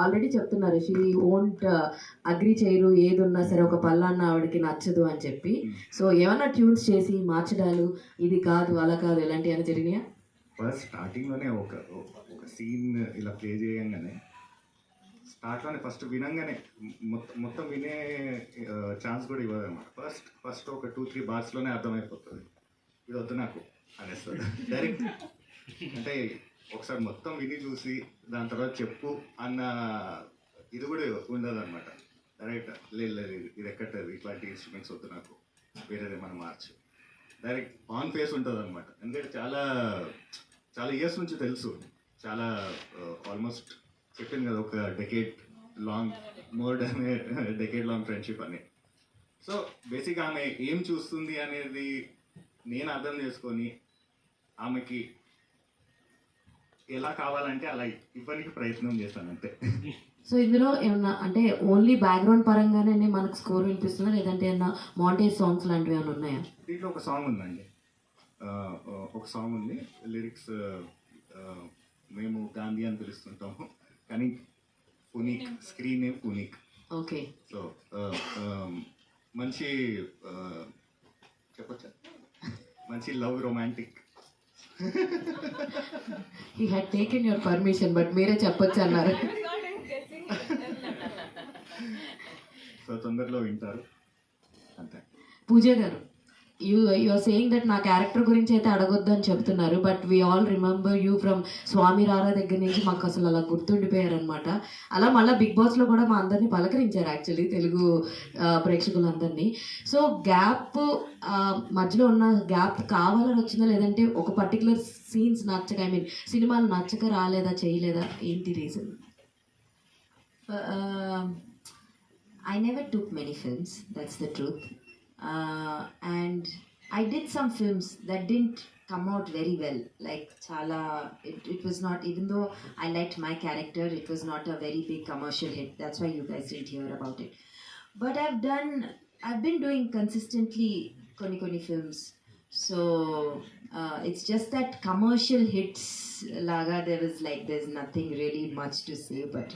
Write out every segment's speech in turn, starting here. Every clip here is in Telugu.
ఆల్రెడీ చెప్తున్నారు షీ ఓంట్ అగ్రి చేయరు ఏది ఉన్నా సరే ఒక పళ్ళన్న ఆవిడకి నచ్చదు అని చెప్పి. సో ఏమన్నా ట్యూన్స్ చేసి మార్చడాలు ఇది కాదు అలా కాదు ఇలాంటివి ఏమైనా జరిగినాయా? ఫస్ట్ స్టార్టింగ్లోనే ఒక ఒక సీన్ ఇలా ప్లే చేయంగానే స్టార్ట్లోనే ఫస్ట్ వినంగానే మొత్తం మొత్తం వినే ఛాన్స్ కూడా ఇవ్వదు అనమాట ఫస్ట్ ఫస్ట్ ఒక టూ త్రీ బార్స్లోనే అర్థమైపోతుంది. ఇది వద్దు నాకు అనేస్తుంది. డైరెక్ట్ అంటే ఒకసారి మొత్తం విని చూసి దాని తర్వాత చెప్పు అన్న ఇది కూడా ఉండదనమాట డైరెక్ట్ లేదు లేదు ఇది- ఎక్కట్లేదు. ఇట్లాంటి ఇన్స్ట్రుమెంట్స్ వద్దు నాకు. వేరేది మనం మార్చు. డైరెక్ట్ ఆన్ ఫేస్ ఉంటుంది అనమాట ఎందుకంటే చాలా చాలా ఇయర్స్ నుంచి తెలుసు. చాలా uh, ఆల్మోస్ట్ చెప్పింది కదా ఒక డెకేట్ లాంగ్ మోర్ అనే డెకేట్ లాంగ్ ఫ్రెండ్షిప్ అని. సో బేసిక్ ఆమె ఏం చూస్తుంది అనేది నేను అర్థం చేసుకొని ఆమెకి ఎలా కావాలంటే అలా ఇవ్వడానికి ప్రయత్నం చేశాను అంతే. సో ఇందులో ఏమన్నా అంటే ఓన్లీ బ్యాక్గ్రౌండ్ పరంగానే మనకు స్కోర్ వినిపిస్తుందా? లేదంటే ఏమన్నా మాంటేజ్ సాంగ్స్ లాంటివి ఏమైనా ఉన్నాయా? దీంట్లో ఒక సాంగ్ ఉందండి. ఆ, ఒక సాంగ్ ఉంది. లిరిక్స్ మేము గాంధీ అని పిలుస్తుంటాము. కానీ Puneek screen name Puneek okay. So మంచి చెప్పచ్చా? మంచి love romantic he had taken your permission but మీరే చెప్పొచ్చు అన్నారు. సో తొందరలో వింటారు. అంతే. పూజ గారు యూ యూఆర్ సేయింగ్ దట్ నా క్యారెక్టర్ గురించి అయితే అడగొద్దు అని చెప్తున్నారు but we all remember you from Swamy Ra Ra దగ్గర నుంచి మాకు అసలు అలా గుర్తుండిపోయారు అనమాట అలా మళ్ళీ బిగ్ బాస్లో కూడా మా అందరినీ పలకరించారు యాక్చువల్లీ తెలుగు ప్రేక్షకులందరినీ. సో గ్యాప్ మధ్యలో ఉన్న గ్యాప్ కావాలని వచ్చిందా లేదంటే ఒక పర్టికులర్ సీన్స్ నచ్చక ఐ మీన్ సినిమాలు నచ్చక రాలేదా చేయలేదా? ఏంటి reason I never took many films that's the truth. Uh, and I did some films that didn't come out very well. Like Chala, it, it was not, even though I liked my character, it was not a very big commercial hit. That's why you guys didn't hear about it. But I've done, I've been doing consistently Koni Koni films. So uh, it's just that commercial hits, Laga, there was like, there's nothing really much to say. But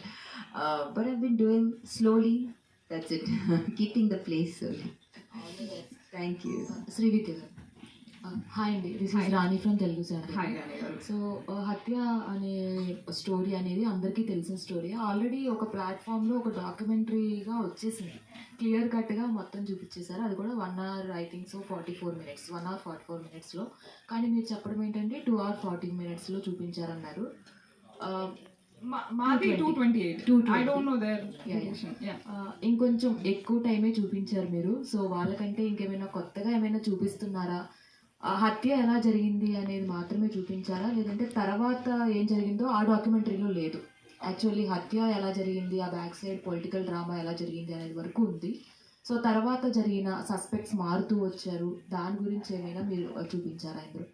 uh, but I've been doing slowly. That's it. Keeping the place slowly. Thank you. Srividya గారు. హాయ్ అండి. This is Rani from Telugu sir hi Rani గారు. సో హత్య అనే స్టోరీ అనేది అందరికీ తెలిసిన స్టోరీ ఆల్రెడీ ఒక ప్లాట్ఫామ్లో ఒక డాక్యుమెంటరీగా వచ్చేసింది. క్లియర్ కట్గా మొత్తం చూపించేశారు. అది కూడా one hour I think so forty four minutes one hour forty four మినిట్స్లో కానీ మీరు చెప్పడం ఏంటంటే టూ అవర్ ఫార్టీ మినిట్స్లో చూపించారన్నారు. మాది two twenty eight 228. I don't know there Yeah, yeah. ఆ, ఇంకొంచెం ఎక్కువ టైమే చూపించారు మీరు. సో వాళ్ళకంటే ఇంకేమైనా కొత్తగా ఏమైనా చూపిస్తున్నారా? హత్య ఎలా జరిగింది అనేది మాత్రమే చూపించారా? లేదంటే తర్వాత ఏం జరిగిందో ఆ డాక్యుమెంటరీలో లేదు. యాక్చువల్లీ హత్య ఎలా జరిగింది? ఆ బ్యాక్ సైడ్ పొలిటికల్ డ్రామా ఎలా జరిగింది అనేది వరకు ఉంది. సో తర్వాత జరిగిన సస్పెక్ట్స్ మారుతూ వచ్చారు. దాని గురించి ఏమైనా మీరు చూపించారా ఇందులో?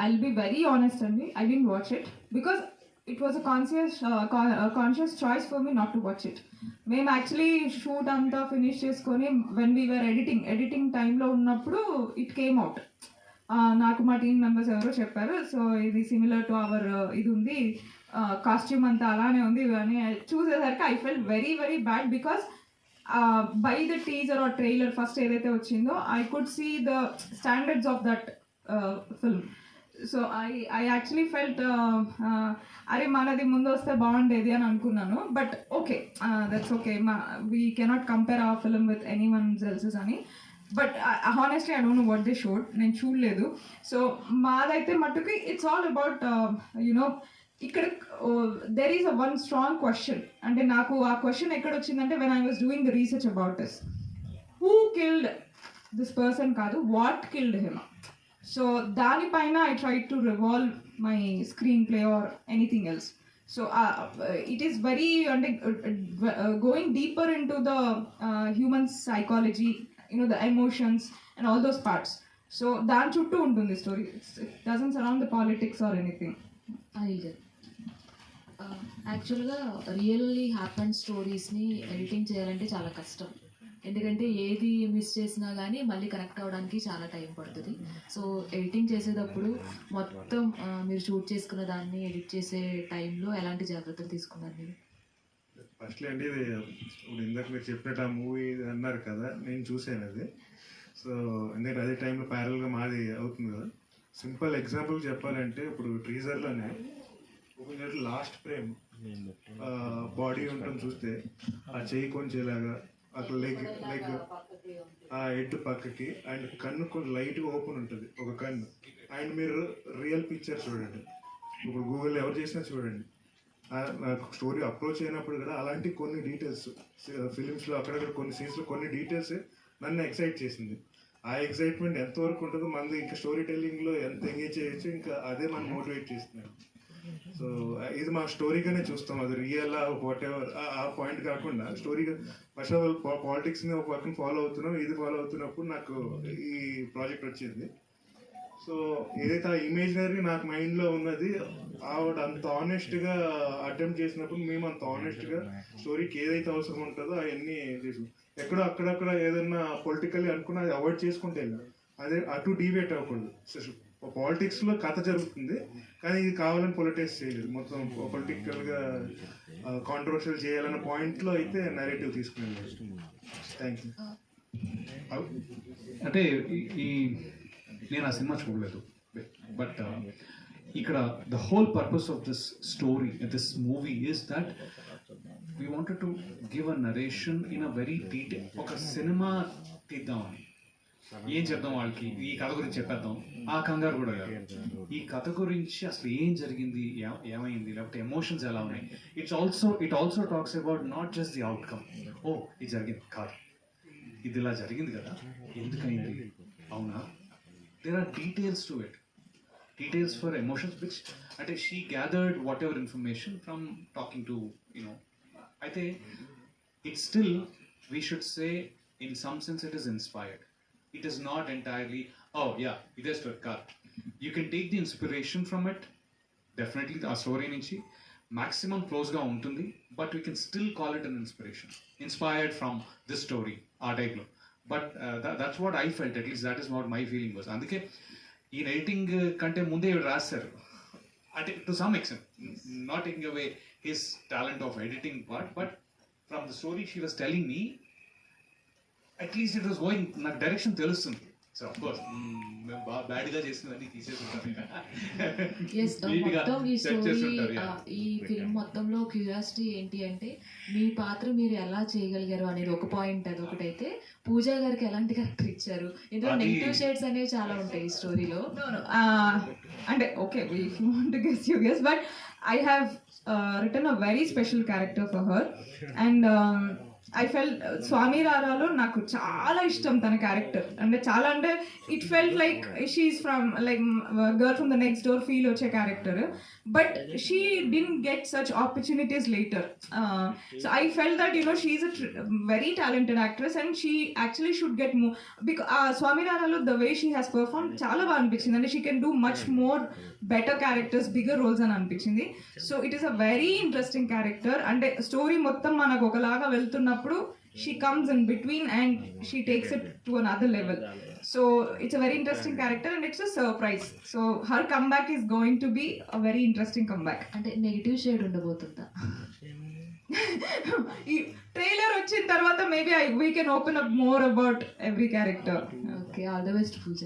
ఐల్ బి వెరీ ఆనెస్ట్ అండి I didn't watch it because it was a conscious conscious choice for me not to watch it మేము యాక్చువల్లీ షూట్ అంతా ఫినిష్ చేసుకొని వెన్ వీఆర్ ఎడిటింగ్ ఎడిటింగ్ టైంలో ఉన్నప్పుడు ఇట్ కేమ్ అవుట్ నాకు మా టీం మెంబర్స్ ఎవరో చెప్పారు సో ఇది సిమిలర్ టు అవర్ ఇది ఉంది. కాస్ట్యూమ్ అంతా అలానే ఉంది అని చూసేసరికి I felt very very bad because by the teaser or trailer first ఏదైతే వచ్చిందో I could see the standards of that film so I I actually felt అరే మనది ముందు వస్తే బాగుండేది అని అనుకున్నాను. బట్ ఓకే దట్స్ ఓకే మా వీ కెనాట్ కంపేర్ ఆ film with any one jealousies అని but honestly I don't know what they showed నేను చూడలేదు. సో మాదైతే మట్టుకి it's all about you know ఇక్కడ there is a one strong question అంటే నాకు ఆ క్వశ్చన్ ఎక్కడ వచ్చిందంటే when I was doing the research about this who killed this person కాదు వాట్ కిల్డ్ హిమ్ సో దానిపైన I try to revolve my screenplay or anything else so it is very అంటే going deeper into the human psychology you know the emotions and all those parts so దాని చుట్టూ ఉంటుంది story doesn't surround the politics or anything Anil యాక్చువల్గా రియల్లీ హ్యాపన్ స్టోరీస్ని ఎడిటింగ్ చేయాలంటే చాలా కష్టం. ఎందుకంటే ఏది మిస్ చేసినా కానీ మళ్ళీ కనెక్ట్ అవ్వడానికి చాలా టైం పడుతుంది. సో ఎడిటింగ్ చేసేటప్పుడు మొత్తం మీరు షూట్ చేసుకున్న దాన్ని ఎడిట్ చేసే టైంలో ఎలాంటి జాగ్రత్తలు తీసుకున్నారు మీరు? ఫస్ట్లీ అండి ఇది ఇప్పుడు ఇందాక మీరు చెప్పినట్టు ఆ మూవీ అన్నారు కదా నేను చూసాను అది. సో ఎందుకంటే అదే టైంలో ప్యారల్గా మాది అవుతుంది కదా. సింపుల్ ఎగ్జాంపుల్ చెప్పాలంటే ఇప్పుడు ట్రీజర్లోనే ఒక లాస్ట్ ఫ్రేమ్ బాడీ ఉంటుంది చూస్తే ఆ చెయ్యి కొంచెంలాగా అక్కడ లెగ్ లెగ్ ఆ హెడ్ పక్కకి అండ్ కన్ను కొంచెం లైట్గా ఓపెన్ ఉంటుంది ఒక కన్ను. అండ్ మీరు రియల్ పిక్చర్ చూడండి. ఇప్పుడు గూగుల్ ఎవరు చేసినా చూడండి. నాకు స్టోరీ అప్రోచ్ అయినప్పుడు కూడా అలాంటి కొన్ని డీటెయిల్స్ ఫిలిమ్స్లో అక్కడక్కడ కొన్ని సీన్స్లో కొన్ని డీటెయిల్స్ నన్ను ఎక్సైట్ చేసింది. ఆ ఎక్సైట్మెంట్ ఎంతవరకు ఉంటుందో మనది ఇంకా స్టోరీ టెల్లింగ్లో ఎంత ఎంగేజ్ చేయొచ్చు ఇంకా అదే మనం మోటివేట్ చేస్తున్నాం. సో ఇది మా స్టోరీగానే చూస్తాం. అది రియల్ వాట్ ఎవర్ ఆ పాయింట్ కాకుండా స్టోరీగా ఫస్ట్ ఆఫ్ ఆల్ పాలిటిక్స్ని ఒక పక్కన ఫాలో అవుతున్నాం. ఇది ఫాలో అవుతున్నప్పుడు నాకు ఈ ప్రాజెక్ట్ వచ్చింది. సో ఏదైతే ఆ ఇమేజినరీ నాకు మైండ్లో ఉన్నది ఆవిడ అంత ఆనెస్ట్గా అటెంప్ట్ చేసినప్పుడు మేము అంత ఆనెస్ట్గా స్టోరీకి ఏదైతే అవసరం ఉంటుందో అవన్నీ చేసాం ఎక్కడో అక్కడక్కడ ఏదన్నా పొలిటికల్లీ అనుకున్నా అది అవాయిడ్ చేసుకుంటే వెళ్ళాం అదే అటు డివేట్ అవ్వకూడదు. పాలిటిక్స్లో కథ జరుగుతుంది. కానీ ఇది కావాలని పొలిటిక్స్ చేయలేదు. మొత్తం పొలిటికల్గా కాంట్రవర్షియల్ చేయాలన్న పాయింట్లో అయితే నెరేటివ్ తీసుకున్నాను. థ్యాంక్ యూ అంటే ఈ- ఈ నేను ఆ సినిమా చూడలేదు. బట్ uh, ఇక్కడ the whole purpose of this story this movie is that we wanted to give a narration in a very detail ఒక సినిమా తీద్దామని. ఏం చెప్దాం వాళ్ళకి? ఈ కథ గురించి చెప్పేద్దాం. ఆ కంగారు కూడా ఈ కథ గురించి అసలు ఏం జరిగింది? ఏమైంది? లేకపోతే ఎమోషన్స్ ఎలా ఉన్నాయి? It's also it also talks about not just the outcome ఓ ఇది జరిగింది. కాదు. ఇది ఇలా జరిగింది కదా. ఎందుకైంది? అవునా? There are details to it details for emotions which అంటే she gathered whatever information from talking to you know అయితే it still we should say in some sense it is inspired it is not entirely ఓ యా ఇదే story car you can take the inspiration from it definitely ఆ స్టోరీ నుంచి. మ్యాక్సిమం క్లోజ్గా ఉంటుంది but we can still call it an inspiration inspired from this story ఆ టైప్లో but that's what I felt at least that is what my feeling was అందుకే ఈ రైటింగ్ కంటే ముందే ఇవి రాశారు. అంటే to some extent not taking away his talent of editing part but from the story she was telling me at least it was going నాకు డైరెక్షన్ తెలుస్తుంది సో అఫ్ కోర్స్ మేము బాగా చేసినవన్నీ Neat గా చేస్తుంటారు, yeah. ఈ ఫిల్మ్ మొత్తంలో క్యూరియాసిటీ ఏంటి అంటే మీ పాత్ర మీరు ఎలా చేయగలిగారు అనేది ఒక పాయింట్ అది ఒకటైతే పూజా గారికి ఎలాంటి క్యారెక్టర్ ఇచ్చారు ఇందులో నెగిటివ్ షేడ్స్ అనేవి చాలా ఉంటాయి ఈ స్టోరీలో No, no. Uh, and okay, if you want to guess, you guess. But I have uh, written a I felt Swami రారాలో నాకు చాలా ఇష్టం తన క్యారెక్టర్ అంటే చాలా అంటే it felt like she's from like girl from the next door feel వచ్చే character but she didn't get such opportunities later so I felt that you know she's a very talented actress and she actually should get more because Swamy రారాలో the way she has perform చాలా బాగా అనిపించింది. అంటే she can do much more better characters bigger roles అని అనిపించింది. So it is a very interesting character అంటే స్టోరీ మొత్తం మనకు ఒకలాగా వెళ్తున్న వెళ్తున్నప్పుడు she comes in between and she takes it to another level so it's a very interesting character and it's a surprise so her come back is going to be a very interesting come back అంటే నెగిటివ్ షేడ్ ఉండబోతుందా? ఈ ట్రైలర్ వచ్చిన తర్వాత maybe I we can open up more about every character okay all the best Pooja